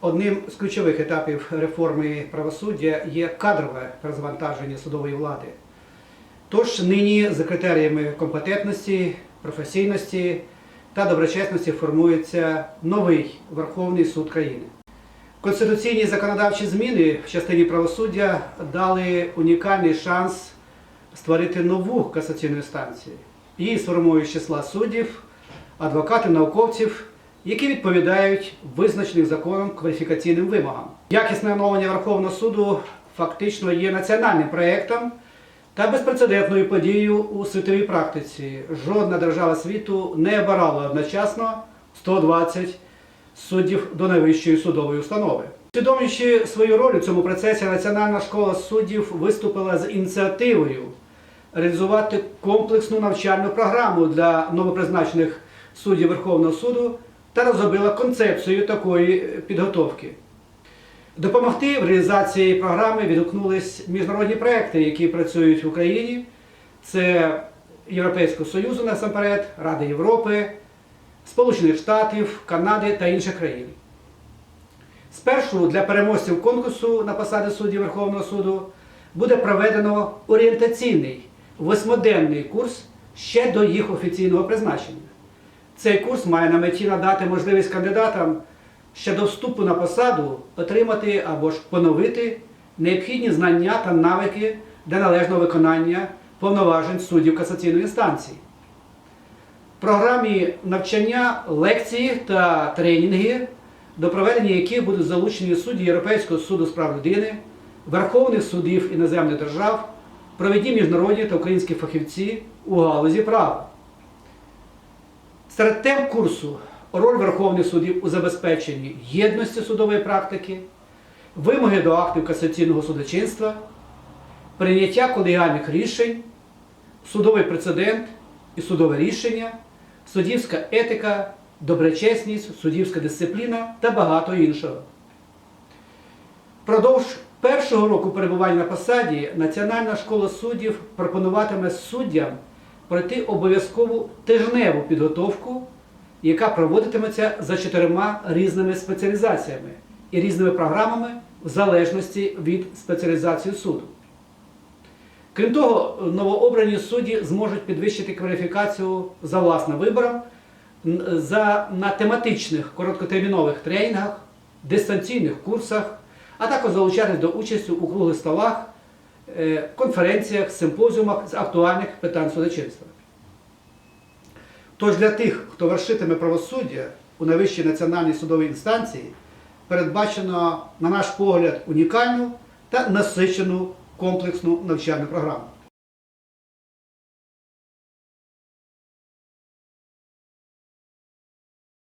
Одним з ключових етапів реформи правосуддя є кадрове розвантаження судової влади. Тож нині за критеріями компетентності, професійності та доброчесності формується новий Верховний суд країни. Конституційні законодавчі зміни в частині правосуддя дали унікальний шанс створити нову касаційну інстанцію. Її сформують числа суддів, адвокатів, науковців, які відповідають визначеним законом кваліфікаційним вимогам. Якісне оновлення Верховного суду фактично є національним проєктом та безпрецедентною подією у світовій практиці. Жодна держава світу не обирала одночасно 120 суддів до найвищої судової установи. Усвідомлюючи свою роль у цьому процесі, Національна школа суддів виступила з ініціативою реалізувати комплексну навчальну програму для новопризначених суддів Верховного суду та розробила концепцію такої підготовки. Допомогти в реалізації програми відгукнулись міжнародні проекти, які працюють в Україні. Це Європейського Союзу насамперед, Ради Європи, Сполучених Штатів, Канади та інших країн. Спершу для переможців конкурсу на посади суддів Верховного суду буде проведено орієнтаційний восьмиденний курс ще до їх офіційного призначення. Цей курс має на меті надати можливість кандидатам ще до вступу на посаду отримати або ж поновити необхідні знання та навики для належного виконання повноважень суддів касаційної інстанції. В програмі навчання лекції та тренінги, до проведення яких будуть залучені судді Європейського суду з прав людини, Верховних судів іноземних держав, провідні міжнародні та українські фахівці у галузі права. Серед тем курсу роль Верховних судів у забезпеченні єдності судової практики, вимоги до актів касаційного судочинства, прийняття колегіальних рішень, судовий прецедент і судове рішення, суддівська етика, доброчесність, суддівська дисципліна та багато іншого. Впродовж першого року перебування на посаді Національна школа суддів пропонуватиме суддям пройти обов'язкову тижневу підготовку, яка проводитиметься за чотирма різними спеціалізаціями і різними програмами в залежності від спеціалізації суду. Крім того, новообрані судді зможуть підвищити кваліфікацію за власним вибором за, на тематичних короткотермінових тренінгах, дистанційних курсах, а також залучатись до участі у круглих столах, конференціях, симпозіумах з актуальних питань судочинства. Тож для тих, хто вершитиме правосуддя у найвищій національній судовій інстанції, передбачено, на наш погляд, унікальну та насичену комплексну навчальну програму.